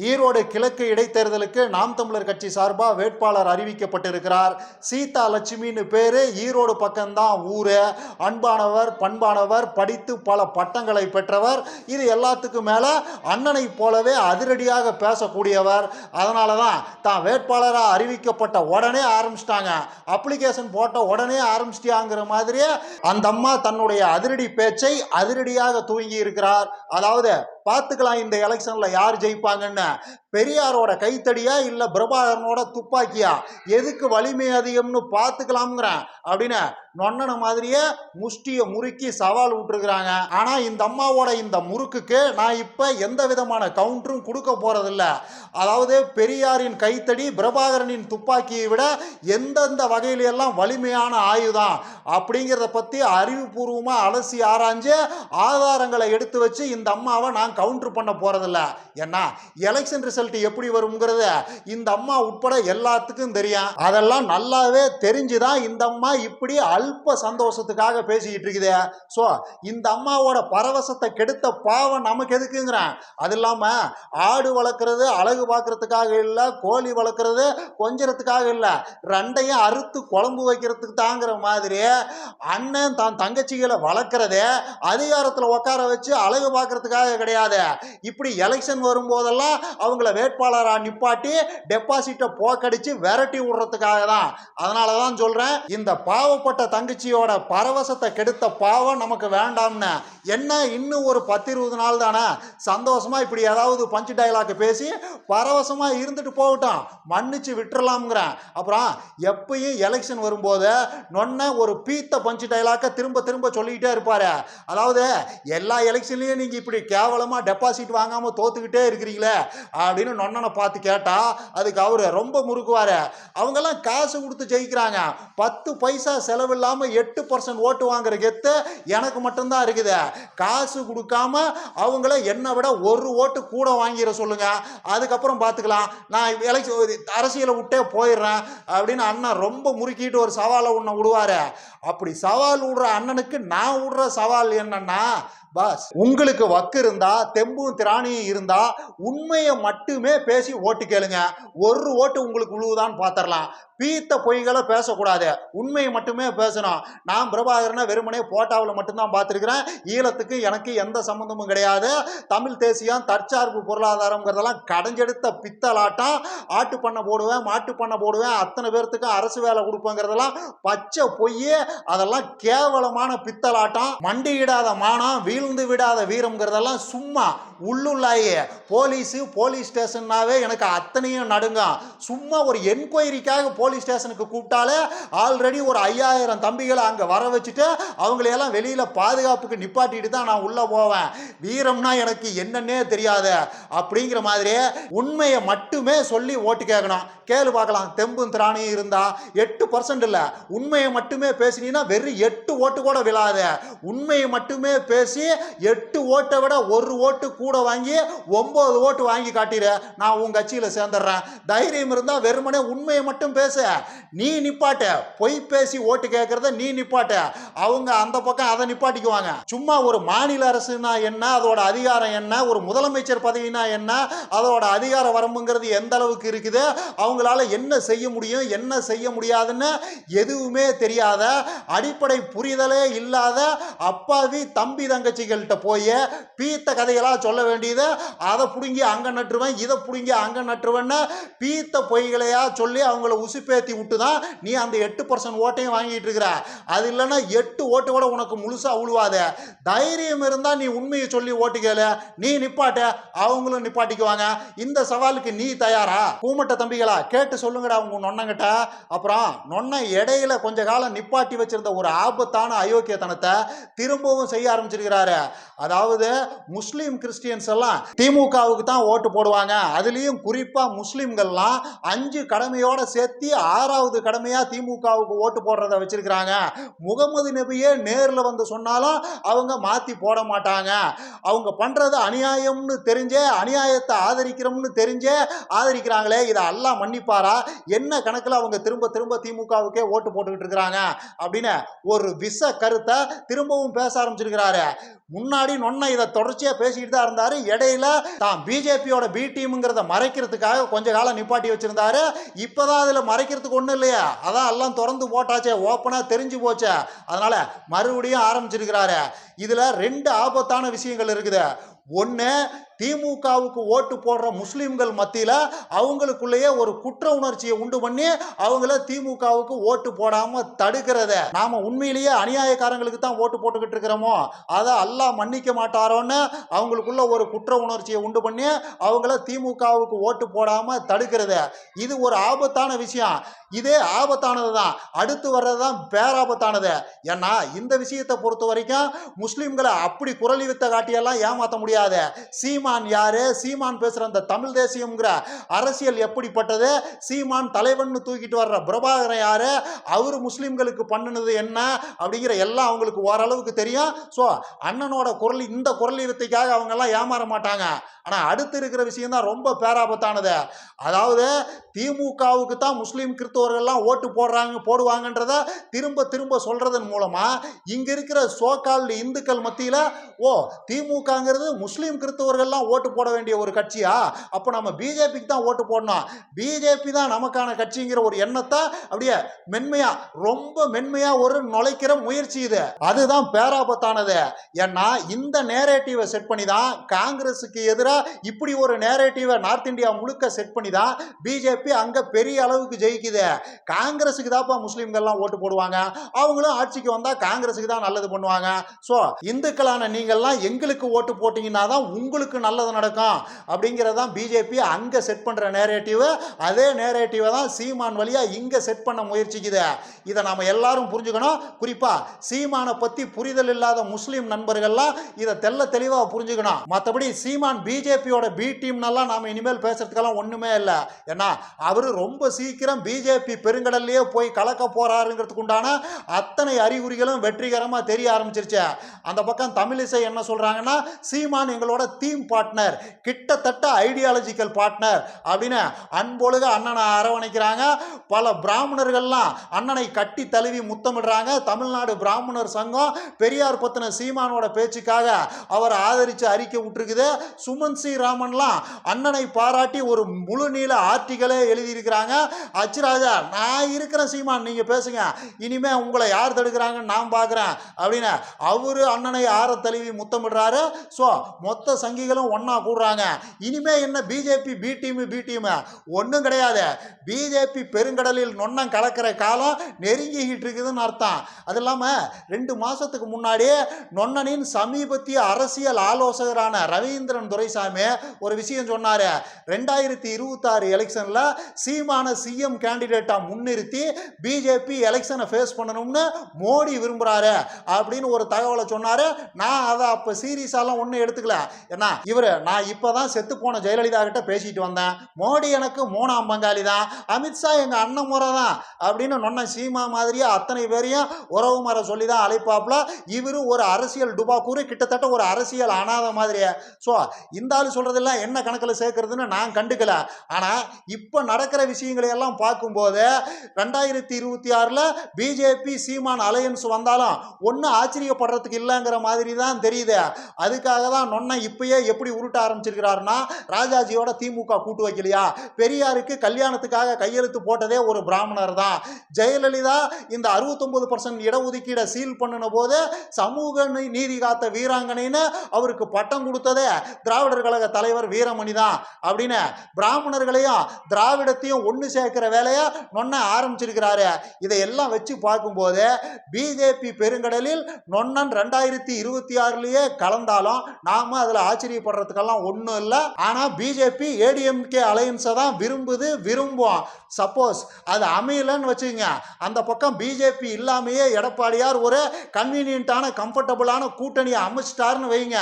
ஈரோடு கிழக்கு இடைத்தேர்தலுக்கு நாம் தமிழர் கட்சி சார்பாக வேட்பாளர் அறிவிக்கப்பட்டிருக்கிறார். சீதா லட்சுமின்னு பேர். ஈரோடு பக்கம்தான் ஊர். அன்பானவர் பண்பானவர் படித்து பல பட்டங்களை பெற்றவர். இது எல்லாத்துக்கும் மேலே அண்ணனை போலவே அதிரடியாக பேசக்கூடியவர். அதனால தான் தான் வேட்பாளராக அறிவிக்கப்பட்ட உடனே ஆரம்பிச்சிட்டாங்க. அப்ளிகேஷன் போட்ட உடனே ஆரம்பிச்சிட்டியாங்கிற மாதிரியே அந்த அம்மா தன்னுடைய அதிரடி பேச்சை அதிரடியாக தூங்கி இருக்கிறார் அதாவது பார்த்துக்கலாம் இந்த எலெக்ஷன்ல யார் ஜெயிப்பாங்கன்னு. பெரியாரோட கைத்தடியா இல்ல பிரபாகரனோட துப்பாக்கியா? எதுக்கு வலிமை அதிகம்னு பார்த்துக்கலாம்ங்கிறேன் அப்படின்னு நொன்னன மாதிரியே முஷ்டியை முறுக்கி சவால் விட்டுருக்குறாங்க. ஆனா இந்த அம்மாவோட இந்த முறுக்குக்கு நான் இப்ப எந்த விதமான கவுண்டரும் கொடுக்க போறதில்ல. அதாவது பெரியாரின் கைத்தடி பிரபாகரனின் துப்பாக்கியை விட எந்தெந்த வகையில எல்லாம் வலிமையான ஆயுதம் அப்படிங்கிறத பத்தி அறிவுபூர்வமா அலசி ஆராய்ஞ்சு ஆதாரங்களை எடுத்து வச்சு இந்த அம்மாவை நான் கவுண்டர் பண்ண போகிறதில்ல ஏன்னா எலெக்ஷன் ரிசல்ட் எப்படி வருங்கிறத இந்த அம்மா உட்பட எல்லாத்துக்கும் தெரியும். அதெல்லாம் நல்லாவே தெரிஞ்சுதான் இந்த அம்மா இப்படி அல்ப சந்தோஷத்துக்காக பேசிக்கிட்டு இருக்குது. ஸோ இந்த அம்மாவோட பரவசத்தை கெடுத்த பாவம் நமக்கு எதுக்குங்கிறேன் அது இல்லாமல் ஆடு வளர்க்குறது அழகு பார்க்குறதுக்காக இல்லை கோழி வளர்க்குறது கொஞ்சத்துக்காக இல்லை ரெண்டையும் அறுத்து குழம்பு வைக்கிறதுக்கு தாங்கிற மாதிரி அண்ணன் தான் தங்கச்சிகளை வளர்க்குறதே அதிகாரத்தில் உட்கார வச்சு அழகு பார்க்கறதுக்காக கிடையாது. இப்படி எலெக்ஷன் வரும்போதெல்லாம் அவங்கள வேட்பாளராக நிப்பாட்டி டெபாசிட்டை போக்கடிச்சு விரட்டி விடுறதுக்காக தான் அதனால தான் சொல்கிறேன் இந்த பாவப்பட்ட தங்கச்சியோட பரவசத்தை கெடுத்த பாவம் நமக்கு வேண்டாம்னு. என்ன இன்னும் ஒரு பத்து இருபது நாள் தானே? சந்தோஷமா இப்படி ஏதாவது பஞ்சு டைலாக் பேசி பரவசமா இருந்துட்டு போகட்டும். மன்னிச்சு விட்டுறலாம்ங்கிறேன். அப்புறம் எப்பயும் எலெக்ஷன் வரும்போது நொன்ன ஒரு பீத்த பஞ்சு டைலாக்கை திரும்ப திரும்ப சொல்லிக்கிட்டே இருப்பார். அதாவது எல்லா எலெக்ஷன்லேயும் நீங்க இப்படி கேவலமா டெபாசிட் வாங்காமல் தோத்துக்கிட்டே இருக்கிறீங்களே அப்படின்னு நொன்னனை பார்த்து கேட்டா அதுக்கு அவர் ரொம்ப முறுக்குவார். அவங்கெல்லாம் காசு கொடுத்து ஜெயிக்கிறாங்க. பத்து பைசா செலவில்லாமல் எட்டு பர்சன்ட் ஓட்டு வாங்குற கெத்து எனக்கு மட்டும்தான் இருக்குது. காசு கொடுக்காம அவங்கள என்னை விட ஒரு ஓட்டு கூட வாங்கிட சொல்லுங்க. அதுக்கப்புறம் பார்த்துக்கலாம். நான் எலெக்ஷன் அரசியலை விட்டே போயிடுறேன் அப்படின்னு அண்ணன் ரொம்ப முறுக்கிட்டு ஒரு சவாலை உன்னை விடுவார். அப்படி சவால் விடுற அண்ணனுக்கு நான் விடுற சவால் என்னன்னா பாஸ் உங்களுக்கு வக்கு இருந்தா தெம்பும் திராணியும் இருந்தா உண்மையை மட்டுமே பேசி ஓட்டு கேளுங்க. ஒரு ஓட்டு உங்களுக்கு உழுவுதான்னு பாத்திரலாம். பீத்த பொய்களை பேசக்கூடாது. உண்மையை மட்டுமே பேசணும். நான் பிரபாகரனை வெறுமனே போட்டாவில் மட்டும்தான் பார்த்துருக்கிறேன். ஈழத்துக்கு எனக்கு எந்த சம்மந்தமும் கிடையாது. தமிழ் தேசியம் தற்சார்பு பொருளாதாரங்கிறதெல்லாம் கடைஞ்செடுத்த பித்தலாட்டம். ஆட்டு பண்ண போடுவேன் மாட்டு பண்ண போடுவேன். அத்தனை பேர்த்துக்கும் அரசு வேலை கொடுப்பேங்கிறதெல்லாம் பச்சை பொய் அதெல்லாம் கேவலமான பித்தலாட்டம். மண்டியிடாத மானம் வீழ்ந்து விடாத வீரம்ங்கிறதெல்லாம் சும்மா உள்ளுள்ளாயே போலீஸு போலீஸ் ஸ்டேஷன்னாவே எனக்கு அத்தனையும் நடுங்கும் சும்மா ஒரு என்கொயரிக்காக போலீஸ் ஸ்டேஷனுக்கு கூப்பிட்டாலே ஆல்ரெடி ஒரு ஐயாயிரம் தம்பிகளை அங்கே வர வச்சுட்டு அவங்களையெல்லாம் வெளியில் பாதுகாப்புக்கு நிப்பாட்டிட்டு தான் நான் உள்ளே போவேன். வீரம்னா எனக்கு என்னன்னே தெரியாது அப்படிங்கிற மாதிரியே உண்மையை மட்டுமே சொல்லி ஓட்டு கேட்கணும். கேளு பார்க்கலாம் தெம்பும் திராணியும் இருந்தால் எட்டு பர்சன்ட் இல்லை. உண்மையை மட்டுமே பேசினீங்கன்னா வெறும் எட்டு ஓட்டு கூட விழாத. உண்மையை மட்டுமே பேசி எட்டு ஓட்டை விட ஒரு ஓட்டு கூட வாங்கி ஒம்பது ஓட்டு வாங்கி காட்டிடு நான் உன் கட்சியில் சேர்ந்துடுறேன். தைரியம் இருந்தால் வெறுமனே உண்மையை மட்டும் பேச. நீ நிப்பாட்ட. பொய் பேசி ஓட்டு கேட்குறத நீ நிப்பாட்ட. அவங்க அந்த பக்கம் அதை நிப்பாட்டிக்குவாங்க. சும்மா ஒரு மாநில அரசுனா என்ன? அதோட அதிகாரம் என்ன? ஒரு முதலமைச்சர் பதவினா என்ன? அதோட அதிகார வரம்புங்கிறது எந்த அளவுக்கு இருக்குது? அவங்களால என்ன செய்ய முடியும்? என்ன செய்ய முடியாதுன்னு எதுவுமே தெரியாத அடிப்படை புரிதலே இல்லாத அப்பாவி தம்பி தங்கச்சிகள்கிட்ட போய் பீத்த கதைகளாக சொல்ல வேண்டியது அதை பிடுங்கி அங்கே நட்டுருவேன் இதை பிடுங்கி அங்கே நட்டுருவேன்னு பீத்த பொய்களையா சொல்லி அவங்கள உசுப்பேத்தி விட்டு தான் நீ அந்த எட்டு பர்சன்ட் ஓட்டையும் வாங்கிட்டு இருக்கிற. அது இல்லைன்னா எட்டு ஓட்டு கூட உனக்கு முழுசா உழுவாத. தைரியம் இருந்தால் நீ உண்மையை சொல்லி ஓட்டு நீ நிப்பாட்ட அவங்களும் நிப்பாட்டிக்குவாங்க. இந்த சவாலுக்கு நீ தயாரா? கூமட்ட தம்பிகளா கேட்டு சொல்லுங்கடா உங்க நொன்னங்கிட்ட அப்புறம் நொன்ன இடையில கொஞ்ச காலம் நிப்பாட்டி வச்சிருந்த ஒரு ஆபத்தான அயோக்கியத்தனத்தை திரும்பவும் செய்ய ஆரம்பிச்சிருக்கிறாரு. அதாவது முஸ்லீம் கிறிஸ்டின் கிறிஸ்டியன்ஸ் எல்லாம் திமுகவுக்கு தான் ஓட்டு போடுவாங்க. அதுலேயும் குறிப்பாக முஸ்லீம்கள்லாம் அஞ்சு கடமையோட சேர்த்து ஆறாவது கடமையா திமுகவுக்கு ஓட்டு போடுறத வச்சிருக்கிறாங்க. முகமது நபியே நேர்ல வந்து சொன்னாலும் அவங்க மாத்தி போட மாட்டாங்க. அவங்க பண்றது அநியாயம்னு தெரிஞ்சே அநியாயத்தை ஆதரிக்கிறோம்னு தெரிஞ்சே ஆதரிக்கிறாங்களே இதை எல்லாம் மன்னிப்பாரா? என்ன கணக்கில் அவங்க திரும்ப திரும்ப திமுகவுக்கே ஓட்டு போட்டுக்கிட்டு இருக்கிறாங்க? அப்படின்னு ஒரு விஷ கருத்தை திரும்பவும் பேச ஆரம்பிச்சிருக்கிறாரு. முன்னாடி நொன்ன இதை தொடர்ச்சியா பேசிக்கிட்டு தான் இருந்தாரு இடையில தான் பிஜேபியோட பி டீம்ங்கிறத மறைக்கிறதுக்காக கொஞ்ச காலம் நிப்பாட்டி வச்சிருந்தாரு. இப்போதான் அதில் மறைக்கிறதுக்கு ஒன்றும் இல்லையா. அதான் எல்லாம் திறந்து போட்டாச்சே. ஓப்பனாக தெரிஞ்சு போச்சே. அதனால மறுபடியும் ஆரம்பிச்சிருக்கிறாரு. இதில் ரெண்டு ஆபத்தான விஷயங்கள் இருக்குது. ஒன்று திமுகவுக்கு ஓட்டு போடுற முஸ்லீம்கள் மத்தியில் அவங்களுக்குள்ளேயே ஒரு குற்ற உணர்ச்சியை உண்டு பண்ணி அவங்கள திமுகவுக்கு ஓட்டு போடாமல் தடுக்கிறத. நாம் உண்மையிலேயே அநியாயக்காரங்களுக்கு தான் ஓட்டு போட்டுக்கிட்டு இருக்கிறோமோ? அதை அல்லா மன்னிக்க மாட்டாரோன்னு அவங்களுக்குள்ள ஒரு குற்ற உணர்ச்சியை உண்டு பண்ணி அவங்கள திமுகவுக்கு ஓட்டு போடாமல் தடுக்கிறது. இது ஒரு ஆபத்தான விஷயம். இதே ஆபத்தானது தான். அடுத்து வர்றது தான் பேராபத்தானது. ஏன்னா இந்த விஷயத்தை பொறுத்த வரைக்கும் முஸ்லீம்களை அப்படி குரல் வித்த காட்டியெல்லாம் ஏமாற்ற முடியாது. சீமான் யாரு? சீமான் பேசுகிற அந்த தமிழ் தேசியம்ங்கிற அரசியல் எப்படிப்பட்டது? சீமான் தலைவன் தூக்கிட்டு வர்ற பிரபாகரன் யாரு? அவர் முஸ்லீம்களுக்கு பண்ணினது என்ன? அப்படிங்கிற எல்லாம் அவங்களுக்கு ஓரளவுக்கு தெரியும். ஸோ அண்ணனோட குரல் இந்த குரல் இருத்தைக்காக அவங்கெல்லாம் ஏமாற மாட்டாங்க. ஆனால் அடுத்து இருக்கிற விஷயம் தான் ரொம்ப பேராபத்தானது. அதாவது திமுகவுக்கு தான் முஸ்லீம் கிறிஸ்தவர்கள்லாம் ஓட்டு போடுறாங்க போடுவாங்கன்றத திரும்ப திரும்ப சொல்றதன் மூலமா இங்க இருக்கிற சோகால்டு இந்துக்கள் மத்தியில ஓ திமுகங்கிறது முஸ்லீம் கிறிஸ்தவர்கள்லாம் ஓட்டு போட வேண்டிய ஒரு கட்சியா? அப்போ நம்ம பிஜேபிக்கு தான் ஓட்டு போடணும். பிஜேபி தான் நமக்கான கட்சிங்கிற ஒரு எண்ணத்தை அப்படியே மென்மையா ரொம்ப மென்மையா ஒரு நுழைக்கிற முயற்சி இது. அதுதான் பேராபத்தானது. ஏன்னா இந்த நேரேட்டிவை செட் பண்ணி தான் காங்கிரஸுக்கு எதிராக இப்படி ஒரு நேரேட்டிவை நார்த் இந்தியா முழுக்க செட் பண்ணி தான் பிஜேபி அங்க பெரிய அளவுக்கு ஜெயிக்குது. காங்கிரஸுக்கு தான்ப்பா முஸ்லீம்கள்லாம் ஓட்டு போடுவாங்க. அவங்களும் ஆட்சிக்கு வந்தா காங்கிரஸுக்கு தான் நல்லது பண்ணுவாங்க. ஸோ இந்துக்களான நீங்கள்லாம் எங்களுக்கு ஓட்டு போட்டீங்கன்னா தான் உங்களுக்கு நல்லது நடக்கும் அப்படிங்கிறதான் பிஜேபி அங்கே செட் பண்ணுற நேரேட்டிவ் அதே நேரேட்டிவை தான் சீமான் வழியாக இங்கே செட் பண்ண முயற்சிக்குது. இதை நாம் எல்லாரும் புரிஞ்சுக்கணும். குறிப்பாக சீமானை பற்றி புரிதல் இல்லாத முஸ்லீம் நண்பர்கள்லாம் இதை தெல்ல தெளிவாக புரிஞ்சுக்கணும். மற்றபடி சீமான் பிஜேபியோட பி டீம்னெல்லாம் நாம் இனிமேல் பேசுறதுக்கெல்லாம் ஒன்றுமே இல்லை. ஏன்னா அவர் ரொம்ப சீக்கிரம் பிஜேபி பெருங்கடல்லையே போய் கலக்க போகிறாருங்கிறதுக்கு உண்டான அத்தனை அறிகுறிகளும் வெற்றிகரமாக தெரிய ஆரம்பிச்சிருச்சு. அந்த பக்கம் தமிழிசை என்ன சொல்கிறாங்கன்னா சீமான் எங்களோட தீம் பார்ட்னர் கிட்டத்தட்ட ஐடியாலஜிக்கல் பார்ட்னர் அப்படின்னு அன்பொழுக அண்ணனை அரவணைக்கிறாங்க. பல பிராமணர்கள்லாம் அண்ணனை கட்டி தழுவி முத்தமிடுறாங்க. தமிழ்நாடு பிராமணர் சங்கம் பெரியார் பத்தின சீமானோட பேச்சுக்காக அவரை ஆதரித்து அறிக்கை விட்டுருக்குது. சுமன் சி ராமன்லாம் அண்ணனை பாராட்டி ஒரு முழு நீள ஆர்டிகளே எழுதியிருக்கிறாங்க. அச்சுராஜா நான் இருக்கிறேன் சீமான் நீங்கள் பேசுங்க. இனிமே உங்களை யார் தடுக்கிறாங்கன்னு நான் பார்க்குறேன் அப்படின்னு அவரு அண்ணனை ஆற தழுவி முத்தமிடுறாரு. ஸோ மொத்த சங்கிகளும் ஒன்றா கூடுறாங்க. இனிமே என்ன BJP B team B team ஒன்றும் கிடையாது. பிஜேபி பெருங்கடலில் நொன்னம் கலக்கிற காலம் நெருங்கிக்கிட்டு இருக்குதுன்னு அர்த்தம். அது இல்லாமல் ரெண்டு மாதத்துக்கு முன்னாடியே நொன்னனின் சமீபத்திய அரசியல் ஆலோசகரான ரவீந்திரன் துரைசாமி ஒரு விஷயம் சொன்னார். ரெண்டாயிரத்தி இருபத்தாறு எலெக்ஷனில் சீமான சிஎம் கேண்டிடேட்டாக முன்னிறுத்தி பிஜேபி எலெக்ஷனை ஃபேஸ் பண்ணணும்னு மோடி விரும்புகிறாரு அப்படின்னு ஒரு தகவலை சொன்னார். நான் அதை அப்போ சீரியஸாலாம் ஒன்றும் எடுத்துக்கல. ஏன்னா இவர் நான் இப்போ தான் செத்து போன ஜெயலலிதா கிட்ட பேசிட்டு வந்தேன். மோடி எனக்கு மூணாம் பங்காளி தான். அமித்ஷா எங்கள் அண்ணன் முறை தான் அப்படின்னு நொன்ன சீமா மாதிரியே அத்தனை பேரையும் உறவு முறை சொல்லி தான் அழைப்பாப்புல இவரு ஒரு அரசியல் டுபாக்கூறு கிட்டத்தட்ட ஒரு அரசியல் அனாத மாதிரியே. ஸோ இந்த ஆள் சொல்கிறதெல்லாம் என்ன கணக்கில் சேர்க்கறதுன்னு நான் கண்டுக்கல. ஆனால் இப்போ நடக்கிற விஷயங்களை எல்லாம் பார்க்கும்போது ரெண்டாயிரத்தி இருபத்தி ஆறில் பிஜேபி சீமான் அலையன்ஸ் வந்தாலும் ஒன்றும் ஆச்சரியப்படுறதுக்கு இல்லைங்கிற மாதிரி தான் தெரியுது. அதுக்காக தான் நொன்னை இப்பயே எப்படி உருட்ட ஆரம்பிச்சிருக்கிறாருன்னா ராஜாஜியோட திமுக கூட்டு வைக்கலையா? பெரியாருக்கு கல்யாணத்துக்காக கையெழுத்து போட்டதே ஒரு பிராமணர் தான். ஜெயலலிதா இந்த அறுபத்தொன்பது பர்சன்ட் இடஒதுக்கீடை சீல் பண்ணின போது சமூக நீ- நீதி காத்த வீராங்கனைன்னு அவருக்கு பட்டம் கொடுத்ததே திராவிடர் கழக தலைவர் வீரமணி தான். அப்படின்னு பிராமணர்களையும் திராவிடத்தையும் ஒன்று சேர்க்கிற வேலையை நொன்ன ஆரம்பிச்சிருக்கிறாரு. இதையெல்லாம் வச்சு பார்க்கும்போது பிஜேபி பெருங்கடலில் நொன்னன் ரெண்டாயிரத்தி இருபத்தி ஆறுலேயே கலந்தாலும் நாம் அதில் ஆச்சரிய போடுறதுக்கெல்லாம் ஒன்றும் இல்லை. ஆனால் பிஜேபி ஏடிஎம்கே அலையன்ஸை தான் விரும்புது விரும்பும் சப்போஸ் அது அமையலன்னு வச்சுக்கோங்க. அந்த பக்கம் பிஜேபி இல்லாமையே எடப்பாடியார் ஒரு கன்வீனியன்ட்டான கம்ஃபர்டபுளான கூட்டணியை அமைச்சிட்டாருன்னு வைங்க.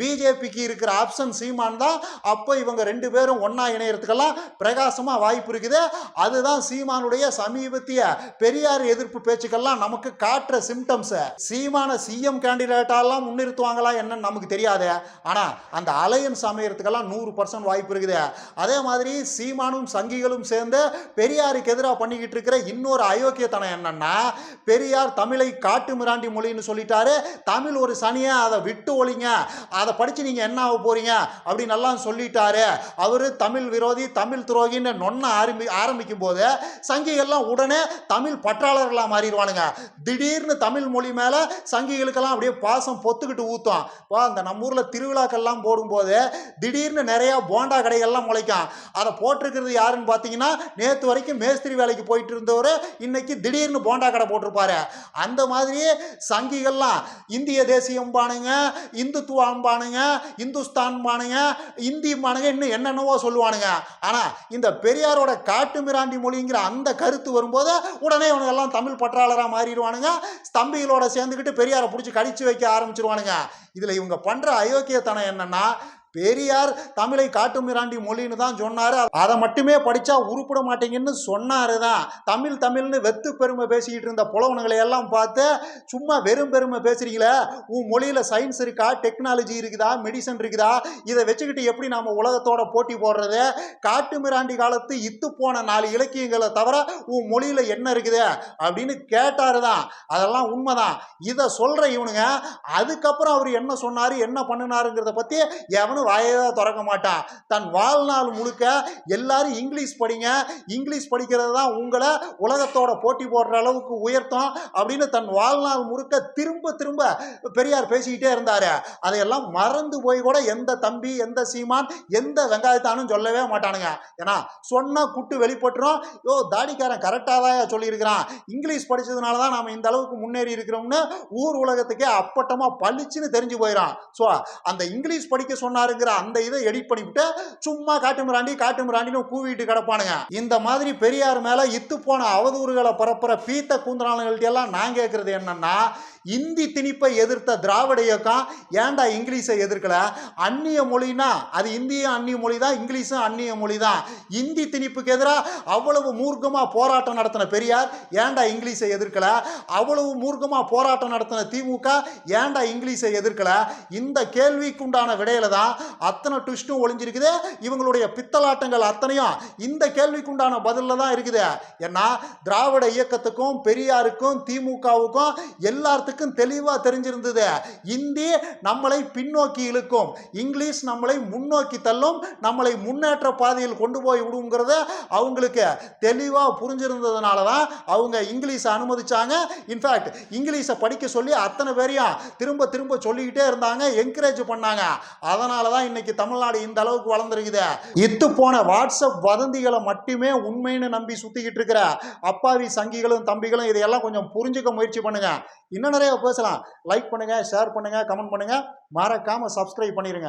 பிஜேபிக்கு இருக்கிற ஆப்ஷன் சீமான் தான். அப்போ இவங்க ரெண்டு பேரும் ஒன்றா இணையறதுக்கெல்லாம் பிரகாசமாக வாய்ப்பு இருக்குது. அதுதான் சீமானுடைய சமீபத்திய பெரியார் எதிர்ப்பு பேச்சுக்கெல்லாம் நமக்கு காட்டுற சிம்டம்ஸை சீமான சிஎம் கேண்டிடேட்டாலாம் முன்னிறுத்துவாங்களா என்னன்னு நமக்கு தெரியாது. ஆனால் அந்த அலையன்ஸ் அமையறதுக்கெல்லாம் நூறு பர்சன்ட் வாய்ப்பு இருக்குது. அதே மாதிரி சீமானும் சங்கிகளும் சேர்ந்து பெரியாருக்கு எதிராக பண்ணிக்கிட்டு இருக்கிற இன்னொரு அயோக்கியத்தனம் என்னன்னா பெரியார் தமிழை காட்டு மிராண்டி மொழின்னு சொல்லிட்டாரு. தமிழ் ஒரு சனியை அதை விட்டு ஒழிங்க. அதை படித்து நீங்கள் என்ன ஆக போறீங்க? அப்படின்னு எல்லாம் சொல்லிட்டாரு. அவர் தமிழ் விரோதி தமிழ் துரோகின்னு நொன்ன ஆரம்பி ஆரம்பிக்கும் போது சங்கிகள்லாம் உடனே தமிழ் பற்றாளர்களாக மாறிடுவானுங்க. திடீர்னு தமிழ் மொழி மேலே சங்கிகளுக்கெல்லாம் அப்படியே பாசம் பொத்துக்கிட்டு ஊற்றும் வா அந்த நம்ம ஊரில் திருவிழாக்கள்லாம் போடும்போது திடீர்னு நிறையா போண்டா கடைகள்லாம் முளைக்கும். அதை போட்டிருக்கிறது யாருன்னு பார்த்தீங்கன்னா நேற்று வரைக்கும் மேஸ்திரி வேலைக்கு போயிட்டு இருந்தவர் இன்னைக்கு திடீர்னு போண்டா கடை போட்டிருப்பாரு. அந்த மாதிரி சங்கிகள்லாம் இந்திய தேசியம் பானுங்க இந்துத்துவம் பானுங்க இந்துஸ்தான் பானுங்க இந்தி பானுங்க இன்னும் என்னென்னவோ சொல்லுவானுங்க. ஆனால் இந்த பெரியாரோட காட்டு மிராண்டி மொழிங்கிற அந்த கருத்து வரும்போது உடனே இவனுங்க எல்லாம் தமிழ் பற்றாளராக மாறிடுவானுங்க. தம்பிகளோட சேர்ந்துக்கிட்டு பெரியாரை பிடிச்சி கடிச்சு வைக்க ஆரம்பிச்சிருவானுங்க. இதில் இவங்க பண்ணுற அயோக்கியத்தனம் என்னன்னா あ பெரியார் தமிழை காட்டு மிராண்டி மொழின்னு தான் சொன்னார். அதை மட்டுமே படித்தா உருப்பிட மாட்டீங்கன்னு சொன்னார் தான். தமிழ் தமிழ்னு வெத்து பெருமை பேசிக்கிட்டு இருந்த புலவனுங்களை எல்லாம் பார்த்து சும்மா வெறும் பெருமை பேசுறீங்களே? உன் மொழியில் சயின்ஸ் இருக்கா? டெக்னாலஜி இருக்குதா? மெடிசன் இருக்குதா? இதை வச்சுக்கிட்டு எப்படி நம்ம உலகத்தோட போட்டி போடுறது? காட்டு மிராண்டி காலத்து இத்து போன நாலு இலக்கியங்களை தவிர உன் மொழியில் என்ன இருக்குது? அப்படின்னு கேட்டாரு தான். அதெல்லாம் உண்மைதான். இதை சொல்கிற இவனுங்க அதுக்கப்புறம் அவர் என்ன சொன்னார் என்ன பண்ணினாருங்கிறத பற்றி எவனும் வாயே திறக்க மாட்டான் தன் வாழ்நாள் முழுக்க எல்லாரும் இங்கிலீஷ் படிங்க. இங்கிலீஷ் படிக்கிறது தான் உங்களை உலகத்தோட போட்டி போடுற அளவுக்கு உயர்த்தும் அப்படின்னு தன் வாழ்நாள் முழுக்க திரும்ப திரும்ப பெரியார் பேசிக்கிட்டே இருந்தார். அதையெல்லாம் மறந்து போய் கூட எந்த தம்பி எந்த சீமான் எந்த வெங்காயத்தானும் சொல்லவே மாட்டானுங்க. ஏன்னா சொன்னால் குட்டு வெளிப்பட்டுரும். யோ தாடிக்காரன் கரெக்டாக தான் சொல்லியிருக்கிறான். இங்கிலீஷ் படித்ததுனால தான் நாம் இந்த அளவுக்கு முன்னேறி இருக்கிறோம்னு ஊர் உலகத்துக்கே அப்பட்டமாக பளிச்சுன்னு தெரிஞ்சு போயிடும் ஸோ அந்த இங்கிலீஷ் படிக்க சொன்னார் சொன்னாருங்கிற அந்த இதை எடிட் பண்ணிவிட்டு சும்மா காட்டு மிராண்டி காட்டு மிராண்டின்னு கூவிட்டு கிடப்பானுங்க. இந்த மாதிரி பெரியார் மேல இத்து போன அவதூறுகளை பரப்புற பீத்த கூந்தனாளங்கள்ட்ட எல்லாம் நான் கேட்கறது என்னன்னா இந்தி திணிப்பை எதிர்த்த திராவிட இயக்கம் ஏன்டா இங்கிலீஷை எதிர்க்கல? அந்நிய மொழினா அது இந்தியும் அந்நிய மொழி தான் இங்கிலீஷும் அந்நிய மொழி தான் இந்தி திணிப்புக்கு எதிராக அவ்வளவு மூர்க்கமாக போராட்டம் நடத்தின பெரியார் ஏன்டா இங்கிலீஷை எதிர்க்கல? அவ்வளவு மூர்க்கமாக போராட்டம் நடத்தின திமுக ஏன்டா இங்கிலீஷை எதிர்க்கல? இந்த கேள்விக்குண்டான விடையில தான் அத்தனை ட்விஸ்ட்டும் ஒளிஞ்சிருக்குது. இவங்களுடைய பித்தலாட்டங்கள் அத்தனையும் இந்த கேள்விக்குண்டான பதிலில் தான் இருக்குது. ஏன்னா திராவிட இயக்கத்துக்கும் பெரியாருக்கும் திமுகவுக்கும் எல்லாத்துக்கும் தெளிவாக தெரிஞ்சிருந்தது. இந்தி நம்மளை பின்னோக்கி இழுக்கும். இங்கிலீஷ் நம்மளை முன்னோக்கி தள்ளும். நம்மளை முன்னேற்ற பாதையில் கொண்டு போய் விடுங்கிறத அவங்களுக்கு தெளிவாக புரிஞ்சிருந்ததுனால தான் அவங்க இங்கிலீஷை அனுமதிச்சாங்க. இன்ஃபேக்ட் இங்கிலீஷை படிக்க சொல்லி அத்தனை பேரையும் திரும்ப திரும்ப சொல்லிக்கிட்டே இருந்தாங்க என்கரேஜ் பண்ணாங்க. அதனால தான் இன்னைக்கு தமிழ்நாடு இந்த அளவுக்கு வளர்ந்துருக்குது. இத்து போன வாட்ஸ்அப் வதந்திகளை மட்டுமே உண்மைன்னு நம்பி சுத்திக்கிட்டு இருக்கிற அப்பாவி சங்கிகளும் தம்பிகளும் இதையெல்லாம் கொஞ்சம் புரிஞ்சுக்க முயற்சி பண்ணுங்க. இன்னும் நிறைய பேசலாம். லைக் பண்ணுங்க ஷேர் பண்ணுங்க கமெண்ட் பண்ணுங்க. மறக்காம சப்ஸ்கிரைப் பண்ணிருங்க.